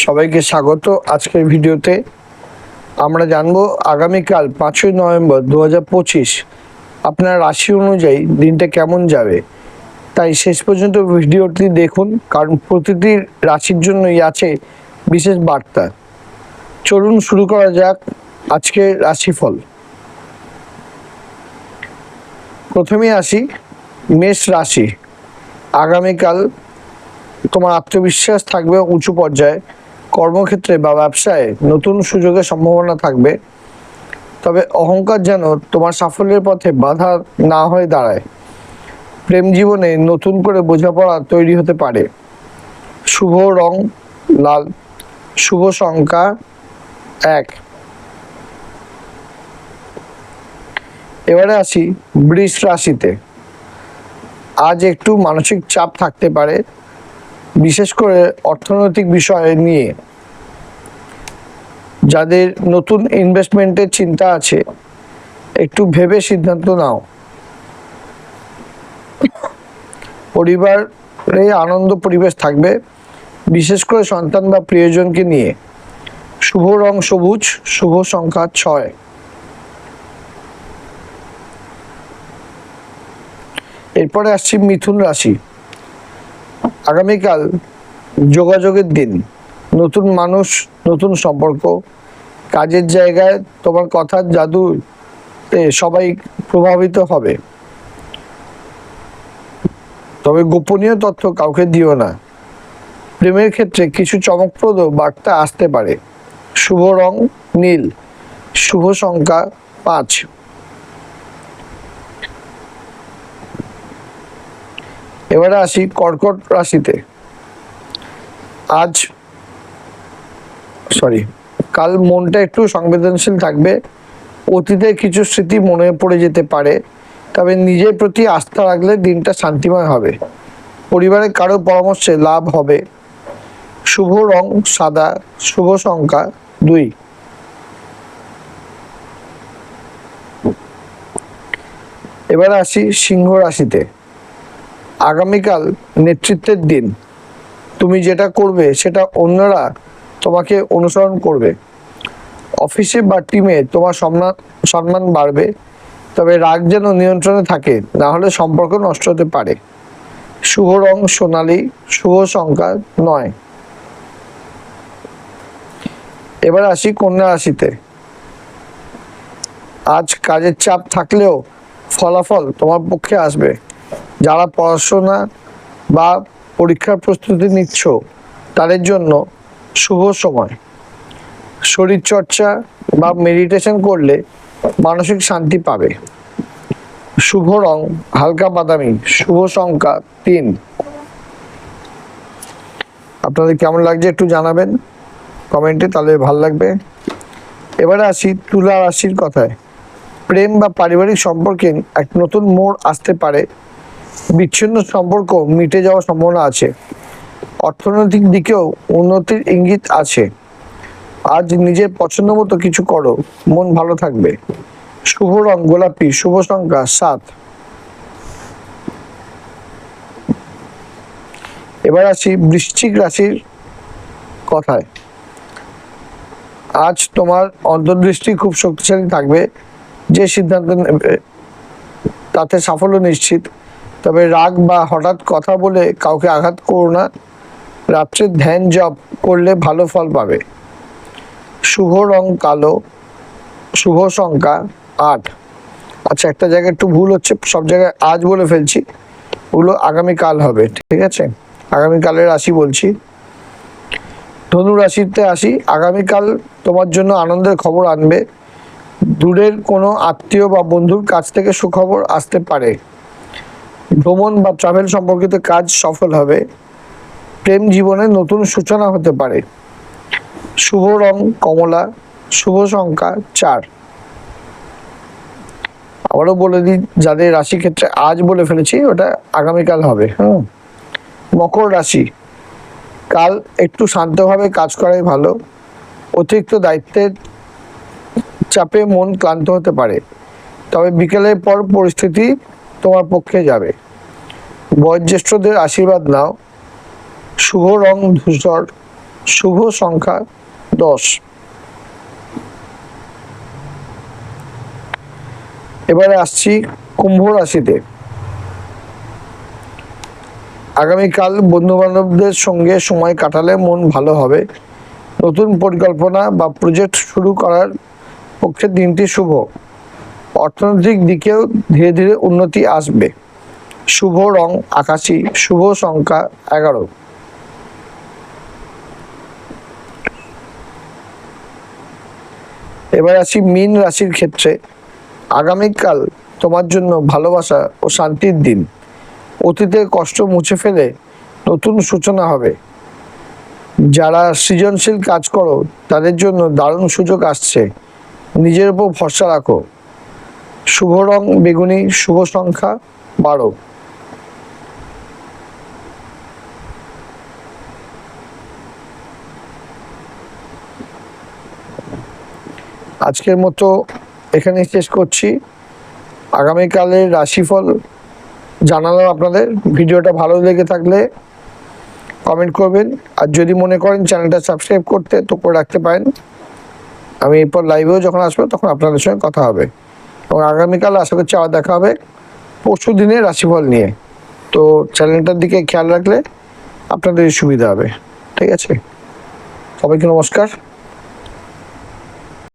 সবাইকে স্বাগত আজকের ভিডিওতে। আমরা জানব আগামীকাল পাঁচই নভেম্বর দু হাজার পঁচিশ আপনার রাশি অনুযায়ী দিনটা কেমন যাবে। তাই শেষ পর্যন্ত ভিডিওটি দেখুন, কারণ প্রতিটি রাশির জন্যই আছে বিশেষ বার্তা। চলুন শুরু করা যাক আজকের রাশিফল। প্রথমে আসি মেষ রাশি। আগামীকাল তোমার আত্মবিশ্বাস থাকবে উঁচু পর্যায়ে। কর্মক্ষেত্রে বা ব্যবসায় নতুন সুযোগের সম্ভাবনা থাকবে। তবে অহংকার যেন তোমার সাফল্যের পথে বাধা না হয়ে দাঁড়ায়। প্রেম জীবনে নতুন করে বোঝাপড়া তৈরি হতে পারে। শুভ রং, লাল। শুভ সংখ্যা এক। এবারে আসি বৃষ রাশিতে। আজ একটু মানসিক চাপ থাকতে পারে। বিশেষ করে অর্থনৈতিক বিষয় নিয়ে যাদের নতুন ইনভেস্টমেন্টের চিন্তা আছে, একটু ভেবে সিদ্ধান্ত নাও। পরিবারে আনন্দ পরিবেশ থাকবে, বিশেষ করে সন্তান বা প্রিয়জনকে নিয়ে। শুভ রং সবুজ, শুভ সংখ্যা ছয়। এরপরে আসছি মিথুন রাশি। আগামীকাল যোগাযোগের দিন। নতুন মানুষ, নতুন সম্পর্ক। কাজের জায়গায় তোমার কথার জাদু সবাই প্রভাবিত হবে। তবে গোপনীয় তথ্য কাউকে দিও না। প্রেমের ক্ষেত্রে কিছু চমকপ্রদ বার্তা আসতে পারে। শুভ রং নীল। শুভ সংখ্যা পাঁচ। এবারে আসি কর্কট রাশিতে। আজ সরি কাল মনটা একটু সংবেদনশীল থাকবে অতীতের কিছু স্মৃতি মনে পড়ে যেতে পারে, তবে নিজের প্রতি আস্থা রাখলে দিনটা শান্তিময় হবে। পরিবারের কারও পরামর্শে লাভ হবে। শুভ রং সাদা, শুভ সংখ্যা দুই। এবার আসি সিংহ রাশিতে। আগামীকাল নেতৃত্বের দিন। তুমি যেটা করবে, সেটা অন্যরা তোমাকে অনুসরণ করবে। অফিসে বা টিমে তোমার সম্মান সম্মান বাড়বে, তবে রাগ যেন নিয়ন্ত্রণে থাকে, না হলে সম্পর্ক নষ্ট হতে পারে। শুভ রং সোনালি, শুভ সংখ্যা নয়। এবার আসি কন্যা রাশিতে। আজ কাজের চাপ থাকলেও ফলাফল তোমার পক্ষে আসবে। যারা পড়াশোনা বা পরীক্ষার প্রস্তুতি নিচ্ছ, তাদের জন্য শুভ সময়। শরীরচর্চা বা মেডিটেশন করলে মানসিক শান্তি পাবে। শুভ রং, হালকা বাদামি, শুভ সংখ্যা তিন। আপনাদের কেমন লাগছে একটু জানাবেন কমেন্টে, তাহলে ভালো লাগবে। এবারে আসি তুলা রাশির কথায়। প্রেম বা পারিবারিক সম্পর্কে এক নতুন মোড় আসতে পারে বিচ্ছিন্ন সম্পর্ক মিটে যাওয়ার সম্ভাবনা আছে। অর্থনৈতিক দিকেও উন্নতির ইঙ্গিত আছে। আজ নিজের পছন্দ মতো কিছু করো, মন ভালো থাকবে। শুভ রং, গোলাপি, শুভ সংখ্যা, সাত। এবার আসি বৃশ্চিক রাশির কথায়। আজ তোমার অন্তর্দৃষ্টি খুব শক্তিশালী থাকবে। যে সিদ্ধান্ত নেবে, তাতে সাফল্য নিশ্চিত। তবে রাগ বা হঠাৎ কথা বলে কাউকে আঘাত করো না। রাত্রে ধ্যান জপ করলে ভালো ফল পাবে। শুভ রং কালো, শুভ সংখ্যা আট। আচ্ছা একটা জায়গায় একটু ভুল হচ্ছে, সব জায়গায় আজ বলে ফেলছি। ওগুলো আগামীকাল হবে, ঠিক আছে? আগামীকালের রাশি বলছি। ধনু রাশিতে আসি, আগামীকাল তোমার জন্য আনন্দের খবর আনবে। দূরের কোনো আত্মীয় বা বন্ধুর কাছ থেকে সুখবর আসতে পারে। ভ্রমণ বা ট্রাভেল সম্পর্কিত কাজ সফল হবে। প্রেম জীবনে নতুন সূচনা হতে পারে। শুভ রং কমলা, শুভ সংখ্যা চার। আবারও বলে দিই, যাদের রাশি ক্ষেত্রে আজ বলে ফেলেছি, ওটা আগামীকাল হবে, হুম। মকর রাশি, কাল একটু শান্তভাবে কাজ করাই ভালো। অতিরিক্ত দায়িত্বের চাপে মন ক্লান্ত হতে পারে। তবে বিকেলের পর পরিস্থিতি তোমার পক্ষে যাবে। বয়োজ্যেষ্ঠদের আশীর্বাদ নাও। শুভ রং ধূসর, শুভ সংখ্যা দশ। এবারে আসছি কুম্ভ রাশিতে। আগামীকাল বন্ধু বান্ধবদের সঙ্গে সময় কাটালে মন ভালো হবে। নতুন পরিকল্পনা বা প্রজেক্ট শুরু করার পক্ষে দিনটি শুভ। অর্থনৈতিক দিকেও ধীরে ধীরে উন্নতি আসবে। শুভ রং আকাশি, শুভ সংখ্যা এগারো। এবার আসি মীন রাশির ক্ষেত্রে। আগামীকাল তোমার জন্য ভালোবাসা ও শান্তির দিন। অতীতের কষ্ট মুছে ফেলে নতুন সূচনা হবে। যারা সৃজনশীল কাজ করো, তাদের জন্য দারুণ সুযোগ আসছে। নিজের উপর ভরসা রাখো। শুভ রং বেগুনি, শুভ সংখ্যা বারো। আজকের মতো এখানে শেষ করছি। আগামীকালের রাশিফল জানালাম আপনাদের। ভিডিওটা ভালো লেগে থাকলে কমেন্ট করবেন। আর যদি মনে করেন চ্যানেলটা সাবস্ক্রাইব করতে, তো করে রাখতে পারেন। আমি এরপর লাইভেও যখন আসব, তখন আপনাদের সঙ্গে কথা হবে। এবং আগামীকাল আশা করছি আবার দেখা হবে। পরশু দিনের রাশিফল নিয়ে। তো চ্যানেলটার দিকে খেয়াল রাখলে আপনাদের সুবিধা হবে। ঠিক আছে? সবাইকে নমস্কার।